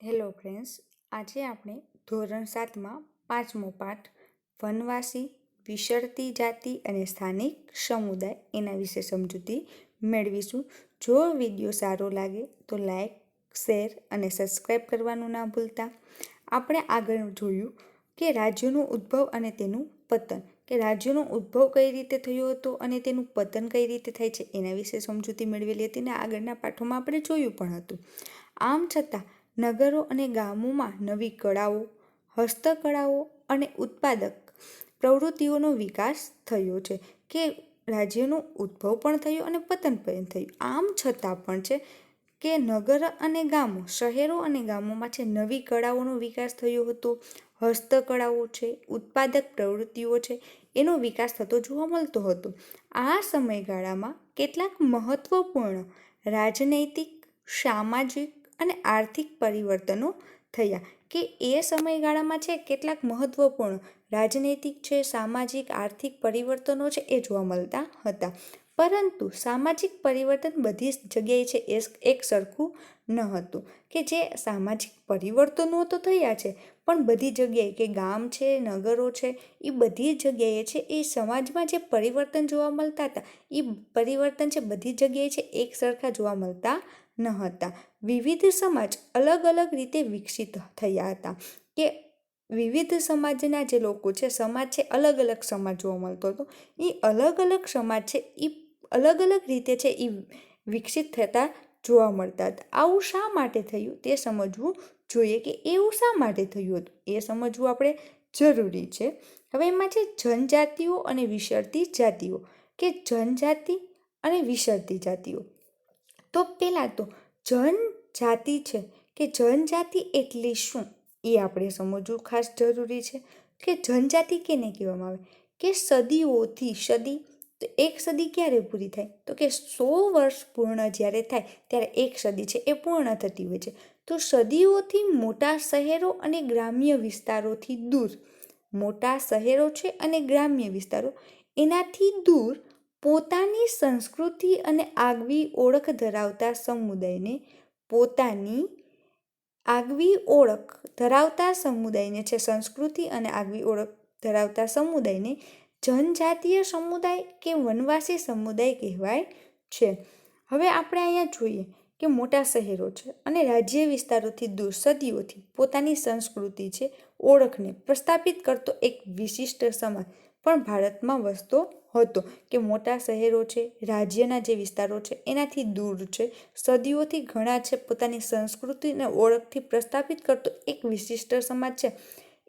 Hello friends આજે આપણે ધોરણ સાતમાં પાંચમો પાઠ, વનવાસી, વિસરતી જાતિ અને સ્થાનિક સમુદાય એના વિશે સમજૂતી મેળવીશું. જો વીડિયો સારો લાગે તો લાઈક શેર અને સબસ્ક્રાઈબ કરવાનું ના ભૂલતા. આપણે આગળ જોયું કે રાજ્યનો ઉદ્ભવ અને તેનું પતન, કે રાજ્યનો ઉદ્ભવ કઈ રીતે થયો હતો અને તેનું પતન કઈ રીતે થાય છે એના વિશે સમજૂતી મેળવેલી હતી ને આગળના પાઠોમાં આપણે જોયું પણ હતું. આમ છતાં નગરો અને ગામોમાં નવી કળાઓ, હસ્તકળાઓ અને ઉત્પાદક પ્રવૃત્તિઓનો વિકાસ થયો છે કે રાજ્યનો ઉદ્ભવ પણ થયો અને પતન પણ થયું. આમ છતાં પણ છે કે નગર અને ગામો, શહેરો અને ગામોમાં છે નવી કળાઓનો વિકાસ થયો હતો. હસ્તકળાઓ છે, ઉત્પાદક પ્રવૃત્તિઓ છે, એનો વિકાસ થતો જોવા મળતો હતો. આ સમયગાળામાં કેટલાક મહત્વપૂર્ણ રાજનૈતિક, સામાજિક અને આર્થિક પરિવર્તનો થયા. કે એ સમયગાળામાં છે કેટલાક મહત્ત્વપૂર્ણ રાજનૈતિક છે, સામાજિક, આર્થિક પરિવર્તનો છે એ જોવા મળતા હતા. પરંતુ સામાજિક પરિવર્તન બધી જગ્યાએ છે એ એક સરખું ન હતું. કે જે સામાજિક પરિવર્તનો તો થયા છે, પણ બધી જગ્યાએ કે ગામ છે, નગરો છે એ બધી જગ્યાએ છે એ સમાજમાં જે પરિવર્તન જોવા મળતા હતા એ પરિવર્તન છે બધી જગ્યાએ છે એક સરખા જોવા મળતા ન હતા. વિવિધ સમાજ અલગ અલગ રીતે વિકસિત થયા હતા કે વિવિધ સમાજના જે લોકો છે, સમાજ છે, અલગ અલગ સમાજ જોવા મળતો હતો. એ અલગ અલગ સમાજ છે એ અલગ અલગ રીતે છે એ વિકસિત થતા જોવા મળતા હતા. આવું શા માટે થયું? તે સમજવું જોઈએ કે એવું શા માટે થયું હતું? એ સમજવું આપણે જરૂરી છે. હવે એમાં છે, જનજાતિઓ અને વિસરતી જાતિઓ. કે જનજાતિ અને વિસરતી જાતિઓ. તો પહેલાં તો જનજાતિ છે કે જનજાતિ એટલે શું? એ આપણે સમજવું ખાસ જરૂરી છે કે જનજાતિ કેને કહેવામાં આવે? કે સદીઓથી સદી, તો એક સદી ક્યારે પૂરી થાય? તો કે સો વર્ષ પૂર્ણ જ્યારે થાય, ત્યારે એક સદી છે, એ પૂર્ણ થતી હોય છે. તો સદીઓથી મોટા શહેરો અને ગ્રામ્ય વિસ્તારોથી દૂર. મોટા શહેરો છે અને ગ્રામ્ય વિસ્તારો. એનાથી દૂર પોતાની સંસ્કૃતિ અને આગવી ઓળખ ધરાવતા સમુદાયને પોતાની આગવી ઓળખ ધરાવતા સમુદાયને છે, સંસ્કૃતિ અને આગવી ઓળખ ધરાવતા સમુદાયને જનજાતીય સમુદાય કે વનવાસી સમુદાય કહેવાય છે. હવે આપણે અહીંયા જોઈએ કે મોટા શહેરો છે અને રાજ્ય વિસ્તારોથી દૂર સદીઓથી પોતાની સંસ્કૃતિ છે, ઓળખને પ્રસ્થાપિત કરતો એક વિશિષ્ટ સમાજ. પણ ભારતમાં વસતો હતો કે મોટા શહેરો છે, રાજ્યના જે વિસ્તારો છે, એનાથી દૂર છે. સદીઓથી ઘણા છે, પોતાની સંસ્કૃતિને ઓળખથી પ્રસ્થાપિત કરતો એક વિશિષ્ટ સમાજ છે.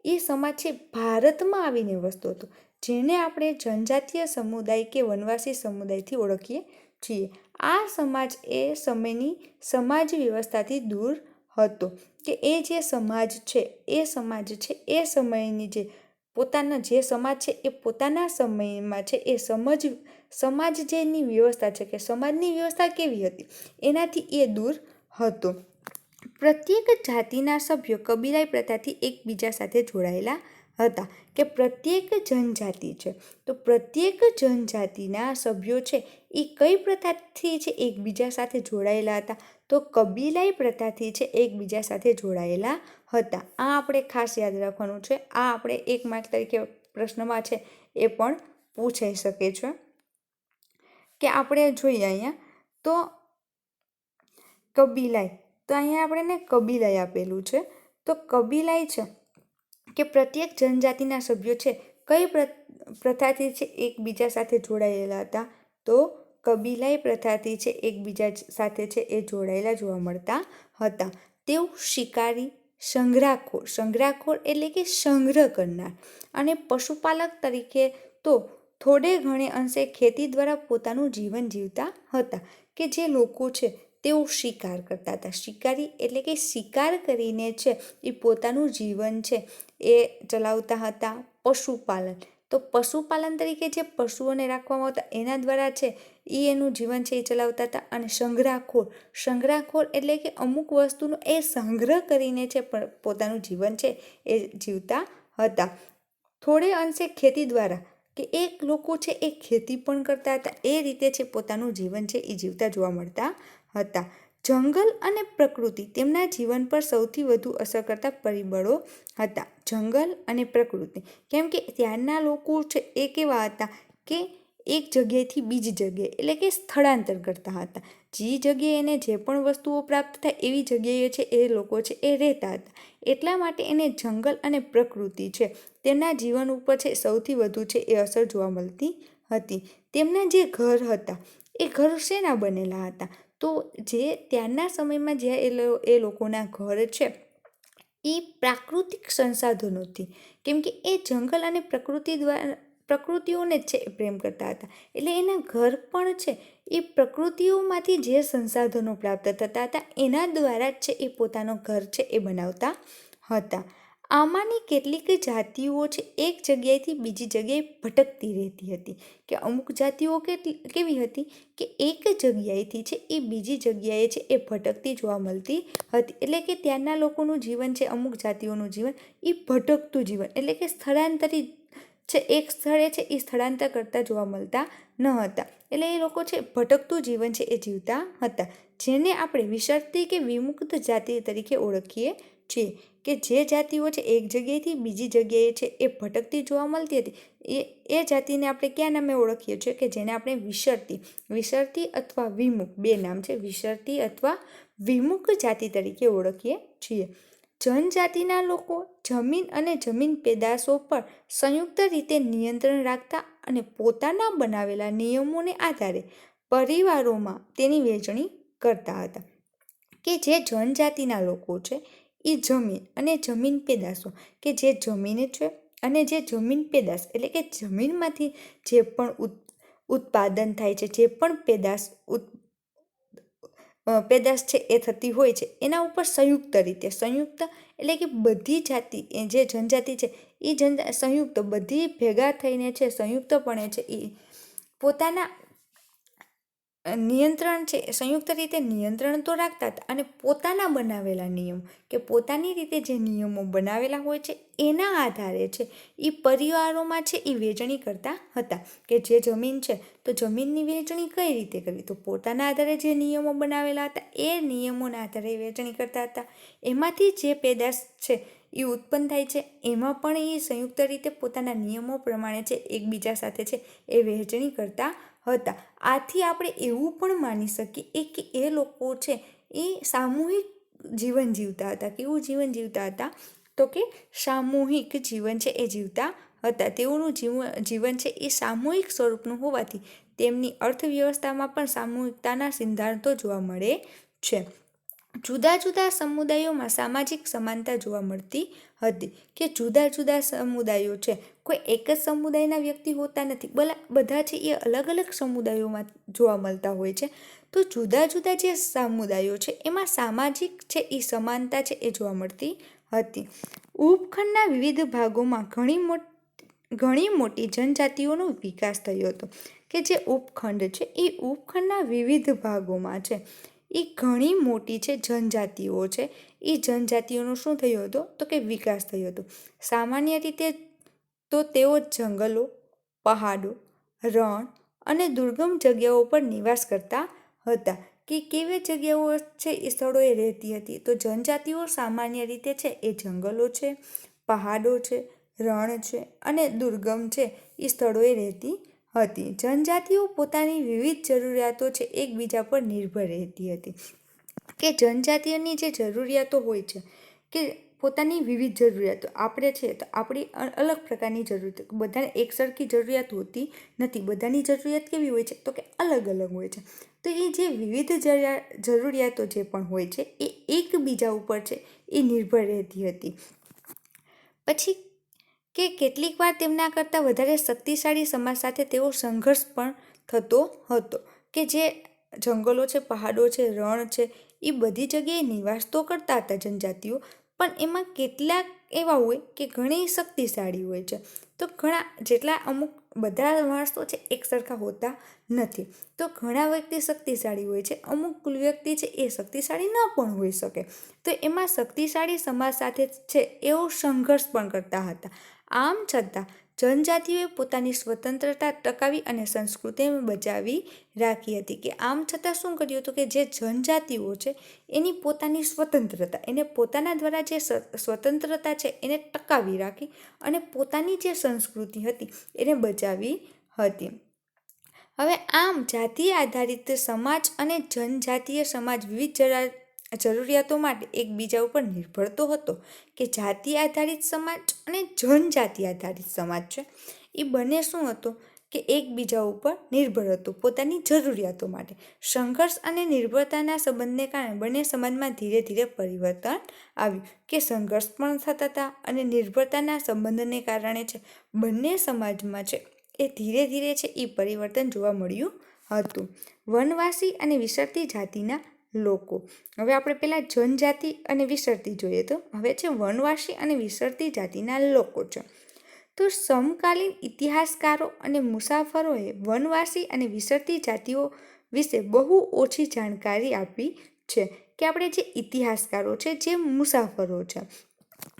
એ સમાજ છે, ભારતમાં આવીને વસતો હતો, જેને આપણે જનજાતીય સમુદાય કે વનવાસી સમુદાયથી ઓળખીએ છીએ. આ સમાજ એ સમયની સમાજ વ્યવસ્થાથી દૂર હતો કે એ જે સમાજ છે, એ સમાજ છે, એ સમયની જે પોતાના જે સમાજ છે એ પોતાના સમયમાં છે એ સમજ, સમાજ જેની વ્યવસ્થા છે કે સમાજની વ્યવસ્થા કેવી હતી, એનાથી એ દૂર હતો. પ્રત્યેક જાતિના સભ્યો કબીલાઈ પ્રથાથી એકબીજા સાથે જોડાયેલા હતા કે પ્રત્યેક જનજાતિ છે. તો પ્રત્યેક જનજાતિના સભ્યો છે એ કઈ પ્રથાથી છે? એકબીજા સાથે જોડાયેલા હતા. તો કબીલાઈ પ્રથાથી છે એકબીજા સાથે જોડાયેલા હતા. આ આપણે ખાસ યાદ રાખવાનું છે. આ આપણે એક માર્ક તરીકે પ્રશ્નમાં છે એ પણ પૂછાઈ શકે છે. કે આપણે જોઈએ અહીંયા, તો કબીલાઈ તો અહીંયા આપણને કબીલાઈ આપેલું છે. તો કબીલાઈ છે કે પ્રત્યેક જનજાતિના સભ્યો છે, કઈ પ્રથાથી છે એકબીજા સાથે જોડાયેલા હતા? તો કબીલાઈ પ્રથાથી છે, એકબીજા સાથે છે, એ જોડાયેલા જોવા મળતા હતા. તેઓ શિકારી સંગ્રહખોર સંગ્રહખોર એટલે કે સંગ્રહ કરનાર અને પશુપાલક તરીકે તો થોડે ઘણે અંશે ખેતી દ્વારા પોતાનું જીવન જીવતા હતા કે જે લોકો છે, તેઓ શિકાર કરતા હતા. શિકારી એટલે કે શિકાર કરીને છે, એ પોતાનું જીવન છે, એ ચલાવતા હતા પશુપાલન. તો પશુપાલન તરીકે જે પશુઓને રાખવામાં આવતા એના દ્વારા છે એ એનું જીવન છે એ ચલાવતા હતા. અને સંગ્રહખોર સંગ્રહખોર એટલે કે અમુક વસ્તુનો એ સંગ્રહ કરીને છે પોતાનું જીવન છે એ જીવતા હતા. થોડે અંશે ખેતી દ્વારા કે એક લોકો છે એ ખેતી પણ કરતા હતા, એ રીતે છે પોતાનું જીવન છે એ જીવતા જોવા મળતા હતા. જંગલ અને પ્રકૃતિ તેમના જીવન પર સૌથી વધુ અસર કરતા પરિબળો હતા. જંગલ અને પ્રકૃતિ, કેમ કે ત્યારના લોકો છે એ કેવા હતા કે એક જગ્યાએથી બીજી જગ્યાએ એટલે કે સ્થળાંતર કરતા હતા. જે જગ્યાએ એને જે પણ વસ્તુઓ પ્રાપ્ત થાય એવી જગ્યાએ છે એ લોકો છે એ રહેતા હતા. એટલા માટે એને જંગલ અને પ્રકૃતિ છે તેમના જીવન ઉપર છે સૌથી વધુ છે એ અસર જોવા મળતી હતી. તેમના જે ઘર હતા એ ઘર શેના બનેલા હતા? તો જે ત્યારના સમયમાં જે એ એ લોકોના ઘર છે, એ પ્રાકૃતિક સંસાધનોથી કેમ કે એ જંગલ અને પ્રકૃતિ દ્વારા પ્રકૃતિઓને જ છે એ પ્રેમ કરતા હતા. એટલે એના ઘર પણ છે, એ પ્રકૃતિઓમાંથી જે સંસાધનો પ્રાપ્ત થતા હતા, એના દ્વારા જ છે એ પોતાનો ઘર છે એ બનાવતા હતા. આમાંની કેટલીક જાતિઓ છે, એક જગ્યાએથી બીજી જગ્યાએ ભટકતી રહેતી હતી. કે અમુક જાતિઓ કેટલી કેવી હતી? કે એક જગ્યાએથી છે, એ બીજી જગ્યાએ છે, એ ભટકતી જોવા મળતી હતી. એટલે કે ત્યાંના લોકોનું જીવન છે, અમુક જાતિઓનું જીવન, એ ભટકતું જીવન. એટલે કે સ્થળાંતરિત છે, એક સ્થળે છે, એ સ્થળાંતર કરતા જોવા મળતા ન હતા. એટલે એ લોકો છે, ભટકતું જીવન છે, એ જીવતા હતા. જેને આપણે વિસર્તી કે વિમુક્ત જાતિ તરીકે ઓળખીએ છીએ કે જે જાતિઓ છે એક જગ્યાએથી બીજી જગ્યાએ છે એ ભટકતી જોવા મળતી હતી. એ એ જાતિને આપણે ક્યાં નામે ઓળખીએ છીએ? કે જેને આપણે વિસરતી વિસરતી અથવા વિમુખ, બે નામ છે, વિસરતી અથવા વિમુખ જાતિ તરીકે ઓળખીએ છીએ. જનજાતિના લોકો જમીન અને જમીન પેદાશો પર સંયુક્ત રીતે નિયંત્રણ રાખતા અને પોતાના બનાવેલા નિયમોને આધારે પરિવારોમાં તેની વહેંચણી કરતા હતા. કે જે જનજાતિના લોકો છે એ જમીન અને જમીન પેદાશો કે જે જમીન છે અને જે જમીન પેદાશ એટલે કે જમીનમાંથી જે પણ ઉત્પાદન થાય છે, જે પણ પેદાશ પેદાશ છે એ થતી હોય છે, એના ઉપર સંયુક્ત રીતે, સંયુક્ત એટલે કે બધી જાતિ જે જનજાતિ છે, એ જન સંયુક્ત બધી ભેગા થઈને છે, સંયુક્તપણે છે એ પોતાના નિયંત્રણ છે, સંયુક્ત રીતે નિયંત્રણ તો રાખતા હતા અને પોતાના બનાવેલા નિયમો કે પોતાની રીતે જે નિયમો બનાવેલા હોય છે, એના આધારે છે એ પરિવારોમાં છે એ વહેંચણી કરતા હતા કે જે જમીન છે, તો જમીનની વહેંચણી કઈ રીતે કરવી? તો પોતાના આધારે જે નિયમો બનાવેલા હતા, એ નિયમોના આધારે વહેંચણી કરતા હતા. એમાંથી જે પેદાશ છે એ ઉત્પન્ન થાય છે, એમાં પણ એ સંયુક્ત રીતે પોતાના નિયમો પ્રમાણે છે, એકબીજા સાથે છે, એ વહેંચણી કરતા હતા. આથી આપણે એવું પણ માની શકીએ કે એ લોકો છે એ સામૂહિક જીવન જીવતા હતા. કેવું જીવન જીવતા હતા? તો કે સામૂહિક જીવન છે એ જીવતા હતા. તેઓનું જીવન જીવન છે એ સામૂહિક સ્વરૂપનું હોવાથી તેમની અર્થવ્યવસ્થામાં પણ સામૂહિકતાના સિદ્ધાંતો જોવા મળે છે. જુદા જુદા સમુદાયોમાં સામાજિક સમાનતા જોવા મળતી હતી કે જુદા જુદા સમુદાયો છે. કોઈ એક જ સમુદાયના વ્યક્તિ હોતા નથી. બલા, બધા છે એ અલગ અલગ સમુદાયોમાં જોવા મળતા હોય છે. તો જુદા જુદા જે સમુદાયો છે, એમાં સામાજિક છે એ સમાનતા છે એ જોવા મળતી હતી. ઉપખંડના વિવિધ ભાગોમાં ઘણી મોટી ઘણી મોટી જનજાતિઓનો વિકાસ થયો હતો. કે જે ઉપખંડ છે એ ઉપખંડના વિવિધ ભાગોમાં છે. એ ઘણી મોટી છે જનજાતિઓ છે. એ જનજાતિઓનો શું થયો હતો? તો કે વિકાસ થયો હતો. સામાન્ય રીતે તો તેઓ જંગલો, પહાડો, રણ અને દુર્ગમ જગ્યાઓ પર નિવાસ કરતા હતા. કે કેવી જગ્યાઓ છે એ સ્થળોએ રહેતી હતી? તો જનજાતિઓ સામાન્ય રીતે છે એ જંગલો છે, પહાડો છે, રણ છે અને દુર્ગમ છે એ સ્થળોએ રહેતી હતી. જનજાતિઓ પોતાની વિવિધ જરૂરિયાતો છે, એકબીજા પર નિર્ભર રહેતી હતી. કે જનજાતિઓની જે જરૂરિયાતો હોય છે, કે પોતાની વિવિધ જરૂરિયાતો, આપણે છે તો આપણી અલગ પ્રકારની જરૂરિયાતો, બધાને એકસરખી જરૂરિયાત હોતી નથી. બધાની જરૂરિયાત કેવી હોય છે? તો કે અલગ અલગ હોય છે. તો એ જે વિવિધ જરૂરિયાતો જે પણ હોય છે, એ એકબીજા ઉપર છે, એ નિર્ભર રહેતી હતી. પછી કે કેટલીક વાર તેમના કરતાં વધારે શક્તિશાળી સમાજ સાથે તેઓ સંઘર્ષ પણ થતો હતો કે જે જંગલો છે, પહાડો છે, રણ છે, એ બધી જગ્યાએ નિવાસ તો કરતા હતા જનજાતિઓ, પણ એમાં કેટલાક એવા હોય કે ઘણી શક્તિશાળી હોય છે. તો ઘણા, જેટલા અમુક બધા માણસો છે એક સરખા હોતા નથી. તો ઘણા વ્યક્તિ શક્તિશાળી હોય છે, અમુક વ્યક્તિ છે, એ શક્તિશાળી ન પણ હોઈ શકે. તો એમાં શક્તિશાળી સમાજ સાથે છે એવો સંઘર્ષ પણ કરતા હતા. આમ છતાં, જનજાતિઓએ પોતાની સ્વતંત્રતા ટકાવી અને સંસ્કૃતિ બચાવી રાખી હતી કે આમ છતાં શું કર્યું હતું કે જે જનજાતિઓ છે, એની પોતાની સ્વતંત્રતા, એને પોતાના દ્વારા જે સ્વતંત્રતા છે, એને ટકાવી રાખી અને પોતાની જે સંસ્કૃતિ હતી, એને બચાવી હતી. હવે આમ જાતિ આધારિત સમાજ અને જનજાતીય સમાજ વિવિધ જરા જરૂરિયાતો માટે એકબીજા ઉપર નિર્ભરતો હતો કે જાતિ આધારિત સમાજ અને જનજાતિ આધારિત સમાજ છે. એ બંને શું હતો? કે એકબીજા ઉપર નિર્ભર હતું પોતાની જરૂરિયાતો માટે. સંઘર્ષ અને નિર્ભરતાના સંબંધને કારણે બંને સમાજમાં ધીરે ધીરે પરિવર્તન આવ્યું કે સંઘર્ષ પણ થતા હતા અને નિર્ભરતાના સંબંધને કારણે છે બંને સમાજમાં છે એ ધીરે ધીરે છે એ પરિવર્તન જોવા મળ્યું હતું. વનવાસી અને વિસરતી જાતિના લોકો. હવે આપણે પહેલાં જનજાતિ અને વિસરતી જોઈએ તો. હવે છે વનવાસી અને વિસરતી જાતિના લોકો છે. તો સમકાલીન ઇતિહાસકારો અને મુસાફરોએ વનવાસી અને વિસરતી જાતિઓ વિશે બહુ ઓછી જાણકારી આપી છે કે આપણે જે ઇતિહાસકારો છે, જે મુસાફરો છે.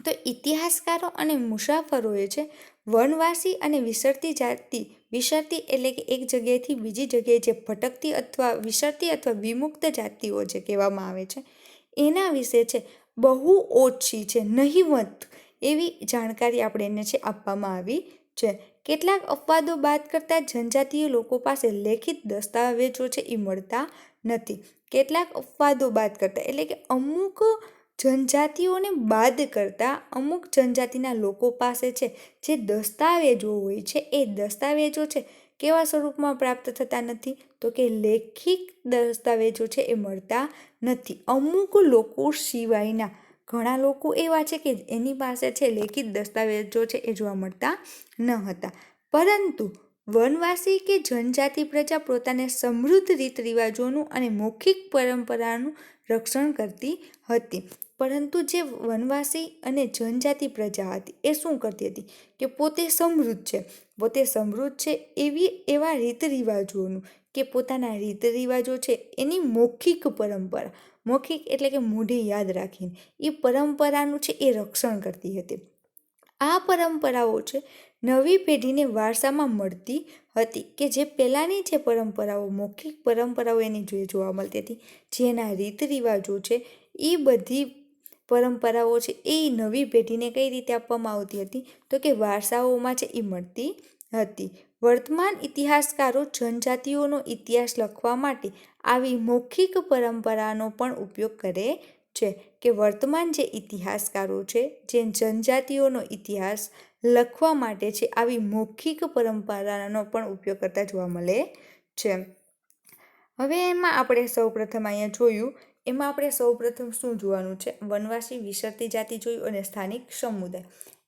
તો ઇતિહાસકારો અને મુસાફરોએ છે વનવાસી અને વિસરતી જાતિ વિસરતી એટલે કે એક જગ્યાએથી બીજી જગ્યાએ જે ભટકતી અથવા વિસરતી અથવા વિમુક્ત જાતિઓ જે કહેવામાં આવે છે, એના વિશે છે બહુ ઓછી છે, નહીવત એવી જાણકારી આપણે એને છે આપવામાં આવી છે. કેટલાક અપવાદો બાદ કરતાં જનજાતીય લોકો પાસે લેખિત દસ્તાવેજો છે એ મળતા નથી. કેટલાક અપવાદો બાદ કરતાં એટલે કે અમુક જનજાતિઓને બાદ કરતાં અમુક જનજાતિના લોકો પાસે છે. જે દસ્તાવેજો હોય છે. એ દસ્તાવેજો છે. કેવા સ્વરૂપમાં પ્રાપ્ત થતા નથી? તો કે લેખિત દસ્તાવેજો છે એ મળતા નથી. અમુક લોકો સિવાયના ઘણા લોકો એવા છે કે એની પાસે છે. લેખિત દસ્તાવેજો છે એ જોવા મળતા ન હતા. પરંતુ વનવાસી કે જનજાતિ પ્રજા પોતાને સમૃદ્ધ રીત રિવાજોનું અને મૌખિક પરંપરાનું રક્ષણ કરતી હતી. પરંતુ જે વનવાસી અને જનજાતિ પ્રજા હતી, એ શું કરતી હતી? કે પોતે સમૃદ્ધ છે. પોતે સમૃદ્ધ છે એવી, એવા રીત રિવાજોનું કે પોતાના રીત રિવાજો છે એની મૌખિક પરંપરા. મૌખિક એટલે કે મોઢે યાદ રાખીને. એ પરંપરાનું છે એ રક્ષણ કરતી હતી. આ પરંપરાઓ છે નવી પેઢીને વારસામાં મળતી હતી કે જે પહેલાંની જે પરંપરાઓ, મૌખિક પરંપરાઓ એની જોઈએ જોવા મળતી હતી. જેના રીત રિવાજો છે, એ બધી પરંપરાઓ છે, એ નવી પેઢીને કઈ રીતે આપવામાં આવતી હતી? તો કે વારસાઓમાં છે, એ મળતી હતી. વર્તમાન ઇતિહાસકારો જનજાતિઓનો ઇતિહાસ લખવા માટે આવી મૌખિક પરંપરાનો પણ ઉપયોગ કરે છે કે વર્તમાન જે ઇતિહાસકારો છે, જે જનજાતિઓનો ઇતિહાસ લખવા માટે છે, આવી મૌખિક પરંપરાનો પણ ઉપયોગ કરતા જોવા મળે છે. હવે એમાં આપણે સૌપ્રથમ અહીંયા જોયું, એમાં આપણે સૌપ્રથમ શું જોવાનું છે? વનવાસી વિસરતી જાતિ જોયું અને સ્થાનિક સમુદાય.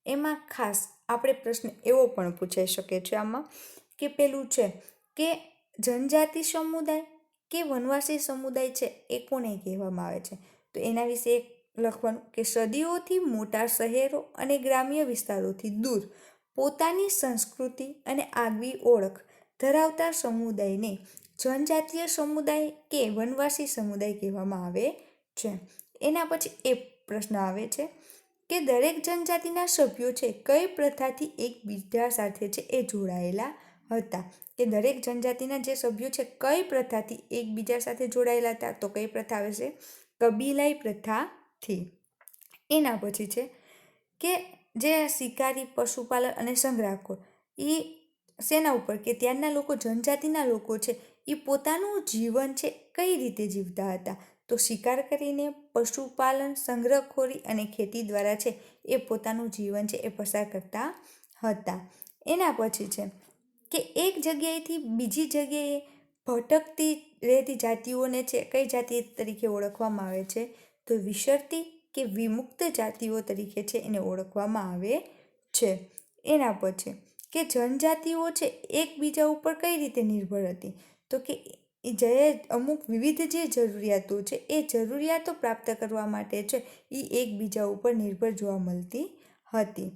એમાં ખાસ આપણે પ્રશ્ન એવો પણ પૂછાઈ શકે છે આમાં કે પેલું છે કે જનજાતિ સમુદાય કે વનવાસી સમુદાય છે એ કોને કહેવામાં આવે છે? તો એના વિશે એક લખવાનું કે સદીઓથી મોટા શહેરો અને ગ્રામ્ય વિસ્તારોથી દૂર પોતાની સંસ્કૃતિ અને આગવી ઓળખ ધરાવતા સમુદાયને જનજાતીય સમુદાય કે વનવાસી સમુદાય કહેવામાં આવે છે. એના પછી એ પ્રશ્ન આવે છે કે દરેક જનજાતિના સભ્યો છે, કઈ પ્રથાથી એકબીજા સાથે છે એ જોડાયેલા હતા? કે દરેક જનજાતિના જે સભ્યો છે, કઈ પ્રથાથી એકબીજા સાથે જોડાયેલા હતા? તો કઈ પ્રથા આવે છે? કબીલાઈ પ્રથાથી એના પછી છે કે જે શિકારી પશુપાલન અને સંગ્રાહકો એ શેના ઉપર કે ત્યારના લોકો, જનજાતિના લોકો છે એ પોતાનું જીવન છે કઈ રીતે જીવતા હતા? તો શિકાર કરીને પશુપાલન, સંગ્રહખોરી અને ખેતી દ્વારા છે એ પોતાનું જીવન છે એ પસાર કરતા હતા. એના પછી છે કે એક જગ્યાએથી બીજી જગ્યાએ ભટકતી રહેતી જાતિઓને છે, કઈ જાતિ તરીકે ઓળખવામાં આવે છે? તો વિસરતી કે વિમુક્ત જાતિઓ તરીકે છે, એને ઓળખવામાં આવે છે. એના પછી, કે જનજાતિઓ છે, એકબીજા ઉપર કઈ રીતે નિર્ભર હતી? તો કે જે અમુક વિવિધ જે જરૂરિયાતો છે, એ જરૂરિયાતો પ્રાપ્ત કરવા માટે છે એ એકબીજા ઉપર નિર્ભર જોવા મળતી હતી.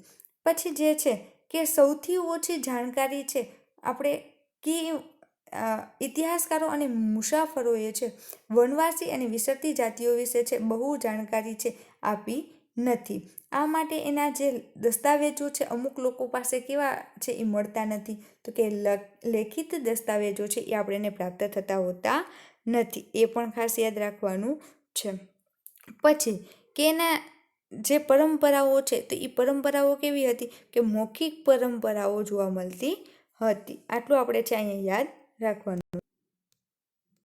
પછી જે છે, કે સૌથી ઓછી જાણકારી છે, આપણે કે ઇતિહાસકારો અને મુસાફરોએ છે, વનવાસી અને વિસરતી જાતિઓ વિશે છે, બહુ જાણકારી છે, આપી નથી. આ માટે એના જે દસ્તાવેજો છે, અમુક લોકો પાસે કેવા છે એ મળતા નથી. તો કે લેખિત દસ્તાવેજો છે એ આપણને પ્રાપ્ત થતા હોતા નથી. એ પણ ખાસ યાદ રાખવાનું છે. પછી, કે એના જે પરંપરાઓ છે, તો એ પરંપરાઓ કેવી હતી? કે મૌખિક પરંપરાઓ જોવા મળતી હતી. આટલું આપણે છે અહીંયા યાદ રાખવાનું